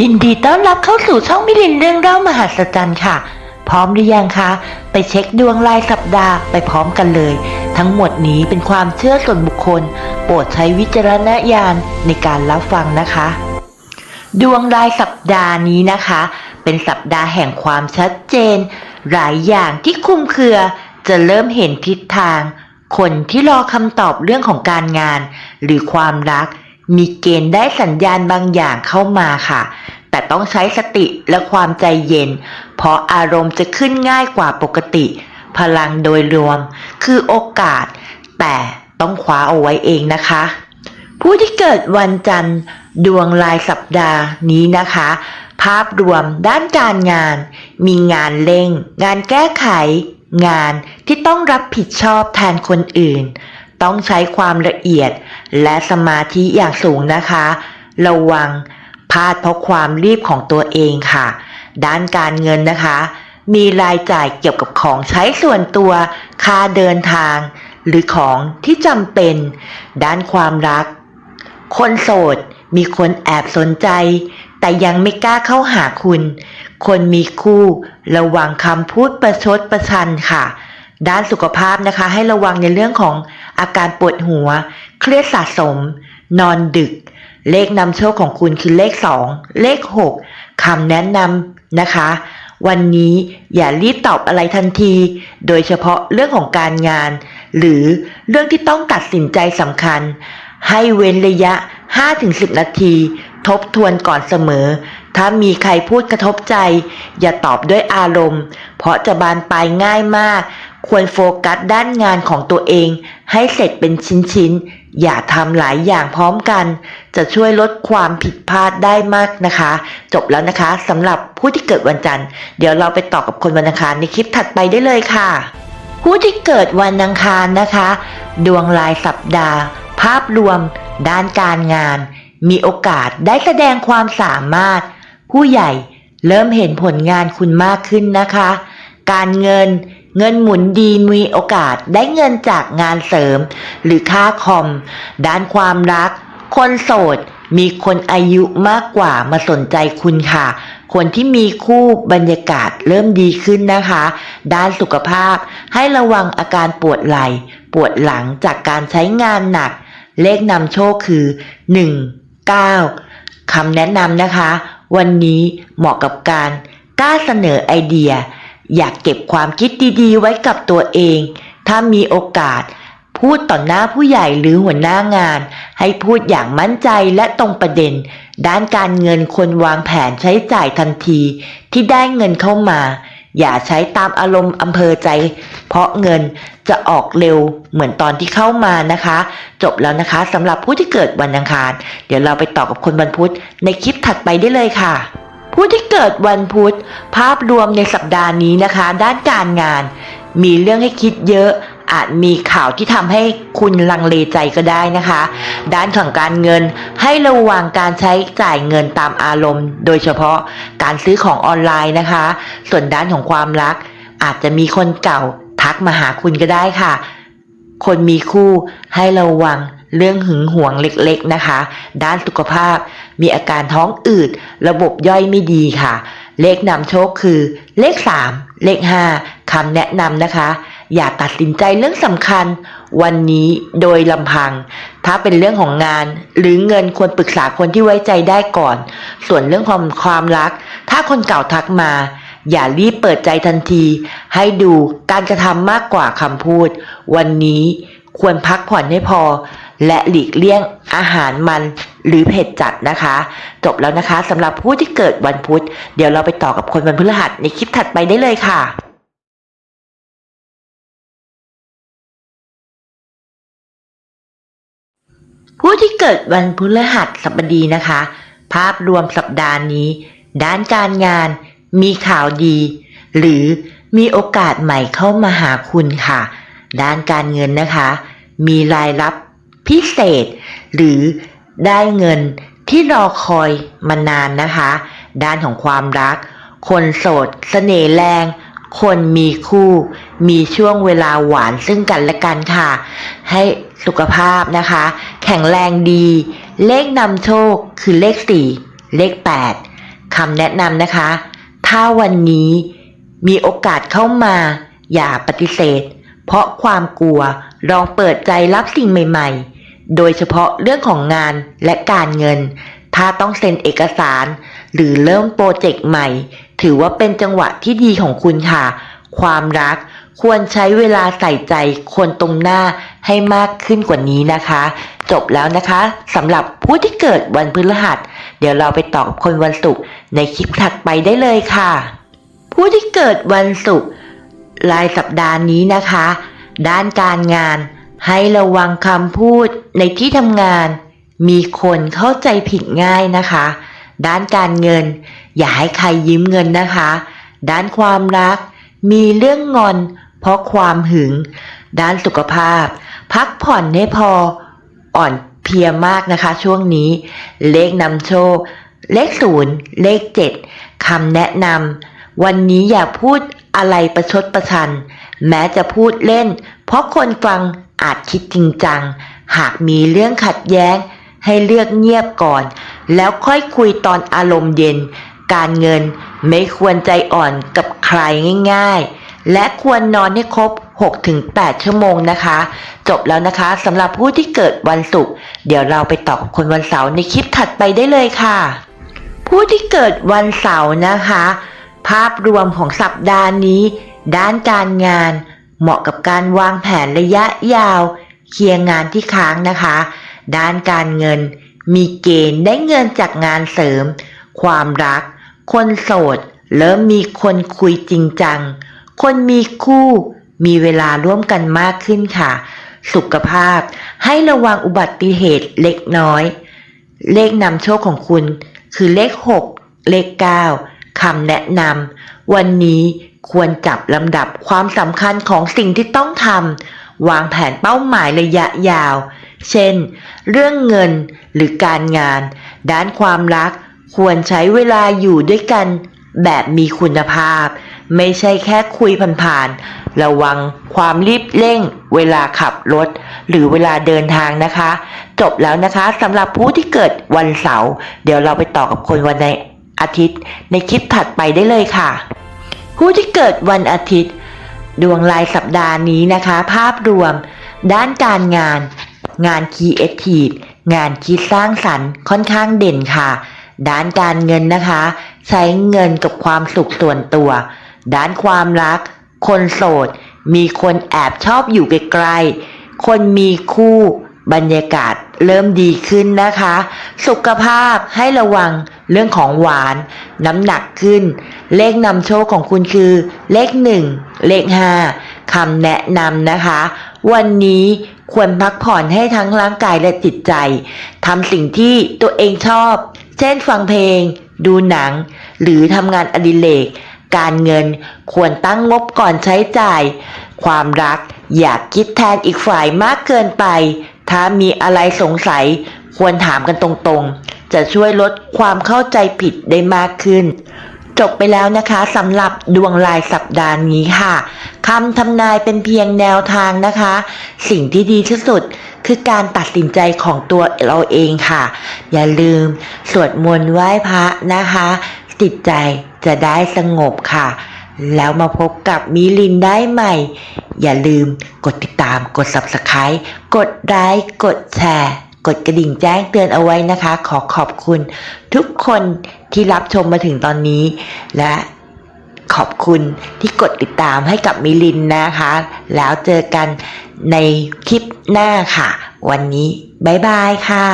ยินดีต้อนรับเข้าสู่ช่องมิลินเรื่องเล่ามหัศจรรย์ค่ะ พร้อมหรือยังคะ ไปเช็คดวงรายสัปดาห์ไปพร้อมกันเลย ทั้งหมดนี้เป็นความเชื่อส่วนบุคคล โปรดใช้วิจารณญาณในการรับฟังนะคะ ดวงรายสัปดาห์นี้นะคะ เป็นสัปดาห์แห่งความชัดเจน หลายอย่างที่คุมเครือ จะเริ่มเห็นทิศทาง คนที่รอคำตอบเรื่องของการงาน หรือความรัก มีเกณฑ์ได้สัญญาณบางอย่างเข้ามาค่ะ แต่ต้องใช้สติและความใจเย็น เพราะอารมณ์จะขึ้นง่ายกว่าปกติ พลังโดยรวม คือโอกาส แต่ต้องคว้าเอาไว้เองนะคะ ผู้ที่เกิดวันจันทร์ ดวงรายสัปดาห์นี้นะคะ ภาพรวมด้านการงาน มีงานเร่ง งานแก้ไข งานที่ต้องรับผิดชอบแทนคนอื่น ต้องใช้ความละเอียดและสมาธิอย่างสูงนะคะ ระวังพลาดเพราะความรีบของตัวเองค่ะ ด้านการเงินนะคะ มีรายจ่ายเกี่ยวกับของใช้ส่วนตัว ค่าเดินทาง หรือของที่จำเป็น ด้านความรัก คนโสดมีคนแอบสนใจ แต่ยังไม่กล้าเข้าหาคุณ คนมีคู่ ระวังคำพูดประชดประชันค่ะ ด้านสุขภาพนะคะ ให้ระวังในเรื่องของอาการปวดหัว เครียดสะสม นอนดึก เลขนำโชคของคุณคือเลข 2 เลข 6คำแนะนำนะคะ วันนี้อย่ารีบตอบอะไรทันที โดยเฉพาะเรื่องของการงาน หรือเรื่องที่ต้องตัดสินใจสำคัญ ให้เว้นระยะ 5-10 นาที ทบทวนก่อนเสมอ ถ้ามีใครพูดกระทบใจ อย่าตอบด้วยอารมณ์ เพราะจะบานปลายง่ายมาก ควรโฟกัสด้านงานของตัวเอง ให้เสร็จเป็นชิ้นๆ อย่าทำหลายอย่างพร้อมกัน จะช่วยลดความผิดพลาดได้มากนะคะ จบแล้วนะคะสำหรับผู้ที่เกิดวันจันทร์ เดี๋ยวเราไปต่อกับคนวันอังคารในคลิปถัดไปได้เลยค่ะ ผู้ที่เกิดวันอังคารนะคะ ดวงรายสัปดาห์ ภาพรวม ด้านการงาน มีโอกาสได้แสดงความสามารถ ผู้ใหญ่เริ่มเห็นผลงานคุณมากขึ้นนะคะ การเงิน เงินหมุนดีมีโอกาสได้เงินจากงานเสริม หรือค่าคอม ด้านความรัก คนโสด มีคนอายุมากกว่ามาสนใจคุณค่ะ คนที่มีคู่บรรยากาศเริ่มดีขึ้นนะคะ ด้านสุขภาพให้ระวังอาการปวดไหล่ ปวดหลังจากการใช้งานหนัก เลขนำโชคคือ 1 9คำแนะนำนะคะ วันนี้เหมาะกับการกล้าเสนอไอเดีย อยากเก็บความคิดดีๆ ไว้กับตัวเอง ถ้ามีโอกาส พูดต่อหน้าผู้ใหญ่หรือหัวหน้างาน ให้พูดอย่างมั่นใจและตรงประเด็น ด้านการเงินควรวางแผนใช้จ่ายทันที ที่ได้เงินเข้ามา อย่าใช้ตามอารมณ์อำเภอใจ เพราะเงินจะออกเร็วเหมือนตอนที่เข้ามานะคะ จบแล้วนะคะสำหรับผู้ที่เกิดวันอังคาร เดี๋ยวเราไปต่อกับคนวันพุธในคลิปถัดไปได้เลยค่ะ ผู้ที่เกิดวันพุธ ภาพรวมในสัปดาห์นี้นะคะ ด้านการงาน มีเรื่องให้คิดเยอะอาจมีข่าวที่ทำให้คุณลังเลใจก็ได้นะคะ ด้านของการเงินให้ระวังการใช้จ่ายเงินตามอารมณ์ โดยเฉพาะการซื้อของออนไลน์นะคะ ส่วนด้านของความรัก อาจจะมีคนเก่าทักมาหาคุณก็ได้ค่ะ คนมีคู่ให้ระวัง เรื่องหึงหวงเล็กๆนะคะ ด้านสุขภาพ มีอาการท้องอืด ระบบย่อยไม่ดีค่ะ เลขนำโชคคือ เลข 3 เลข 5คำแนะนำนะคะ อย่าตัดสินใจเรื่องสำคัญ วันนี้โดยลำพัง ถ้าเป็นเรื่องของงาน หรือเงินควรปรึกษาคนที่ไว้ใจได้ก่อน ส่วนเรื่องความความรัก ถ้าคนเก่าทักมาอย่ารีบเปิดใจทันที ให้ดูการกระทำมากกว่าคำพูด วันนี้ควรพักผ่อนให้พอ และหลีกเลี่ยงอาหารมันหรือเผ็ดจัดนะคะ จบแล้วนะคะสำหรับผู้ที่เกิดวันพุธ เดี๋ยวเราไปต่อกับคนวันพฤหัสในคลิปถัดไปได้เลยค่ะผู้ที่เกิดวันพฤหัสบดีนะคะ ภาพรวมสัปดาห์นี้ ด้านการงาน มีข่าวดี หรือมีโอกาสใหม่เข้ามาหาคุณค่ะ ด้านการเงินนะคะ มีรายรับ พิเศษ หรือได้เงินที่รอคอยมานานนะคะ ด้านของความรัก คนโสดเสน่ห์แรง คนมีคู่ มีช่วงเวลาหวานซึ่งกันและกันค่ะ ให้สุขภาพนะคะ แข็งแรงดี เลขนำโชคคือเลข 4 เลข 8คำแนะนำนะคะ ถ้าวันนี้มีโอกาสเข้ามา อย่าปฏิเสธ เพราะความกลัวลองเปิดใจรับสิ่งใหม่ ๆ โดยเฉพาะเรื่องของงานและการเงิน ถ้าต้องเซ็นเอกสาร หรือเริ่มโปรเจกต์ใหม่ ถือว่าเป็นจังหวะที่ดีของคุณค่ะ ความรักควรใช้เวลาใส่ใจคนตรงหน้าให้มากขึ้นกว่านี้นะคะ จบแล้วนะคะสำหรับผู้ที่เกิดวันพฤหัส เดี๋ยวเราไปต่อกับคนวันศุกร์ในคลิปถัดไปได้เลยค่ะ ผู้ที่เกิดวันศุกร์รายสัปดาห์นี้นะคะ ด้านการงาน ให้ระวังคำพูดในที่ทำงาน มีคนเข้าใจผิดง่ายนะคะ ด้านการเงิน อย่าให้ใครยืมเงินนะคะ ด้านความรัก มีเรื่องงอน เพราะความหึง ด้านสุขภาพ พักผ่อนให้พออ่อนเพลียมากนะคะ ช่วงนี้ เลขนำโชค เลขศูนย์เลขเจ็ดคำแนะนำวันนี้อย่าพูดอะไรประชดประชัน แม้จะพูดเล่น เพราะคนฟัง อาจคิดจริงจัง หากมีเรื่องขัดแย้ง ให้เลือกเงียบก่อน แล้วค่อยคุยตอนอารมณ์เย็น การเงินไม่ควรใจอ่อนกับใครง่าย ๆ และควรนอนให้ครบ 6-8 ชั่วโมงนะคะ จบแล้วนะคะสำหรับผู้ที่เกิดวันศุกร์เดี๋ยวเราไปต่อกับคนวันเสาร์ในคลิปถัดไปได้เลยค่ะ ผู้ที่เกิดวันเสาร์นะคะ ภาพรวมของสัปดาห์นี้ ด้านการงาน เหมาะกับการวางแผนระยะยาว เคลียร์งานที่ค้างนะคะ ด้านการเงิน มีเกณฑ์ได้เงินจากงานเสริม ความรัก คนโสด เริ่มมีคนคุยจริงจัง คนมีคู่ มีเวลาร่วมกันมากขึ้นค่ะ สุขภาพให้ระวังอุบัติเหตุเล็กน้อย เลขนำโชคของคุณ คือเลข 6 เลข 9คำแนะนำวันนี้ ควรจับลำดับความสำคัญของสิ่งที่ต้องทำวางแผนเป้าหมายระยะยาว เช่น เรื่องเงินหรือการงาน ด้านความรักควรใช้เวลาอยู่ด้วยกันแบบมีคุณภาพ ไม่ใช่แค่คุยผ่านๆ ระวังความรีบเร่ง เวลาขับรถ หรือเวลาเดินทางนะคะ จบแล้วนะคะสำหรับผู้ที่เกิดวันเสาร์เดี๋ยวเราไปต่อกับคนวันในอาทิตย์ ในคลิปถัดไปได้เลยค่ะ ผู้ที่เกิดวันอาทิตย์ ดวงรายสัปดาห์นี้นะคะ ภาพรวม ด้านการงาน งานคีเอทีฟงานคิดสร้างสรรค์ค่อนข้างเด่นค่ะ ด้านการเงินนะคะ ใช้เงินกับความสุขส่วนตัว ด้านความรัก คนโสด มีคนแอบชอบอยู่ใกลๆคนมีคู่ บรรยากาศเริ่มดีขึ้นนะคะ สุขภาพให้ระวังเรื่องของหวาน น้ำหนักขึ้น เลขนำโชคของคุณคือ เลขหนึ่งเลขห้าคำแนะนำนะคะ วันนี้ควรพักผ่อนให้ทั้งร่างกายและจิตใจทำสิ่งที่ตัวเองชอบ เช่นฟังเพลง ดูหนัง หรือทำงานอดิเรกการเงินควรตั้งงบก่อนใช้จ่าย ความรักอย่าคิดแทนอีกฝ่ายมากเกินไป ถ้ามีอะไรสงสัยควรถามกันตรงๆ จะช่วยลดความเข้าใจผิดได้มากขึ้น จบไปแล้วนะคะสำหรับดวงรายสัปดาห์นี้ค่ะคำทำนายเป็นเพียงแนวทางนะคะ สิ่งที่ดีที่สุดคือการตัดสินใจของตัวเราเองค่ะ อย่าลืม สวดมนต์ไหว้พระนะคะ จิตใจจะได้สงบค่ะ แล้วมาพบกับมิลินได้ใหม่ อย่าลืมกดติดตาม กด subscribe กดไลค์กดแชร์ กดกระดิ่งแจ้งเตือนเอาไว้นะคะ ขอขอบคุณทุกคนที่รับชมมาถึงตอนนี้ และขอบคุณที่กดติดตามให้กับมิลินนะคะ แล้วเจอกันในคลิปหน้าค่ะ วันนี้ บ๊ายบายค่ะ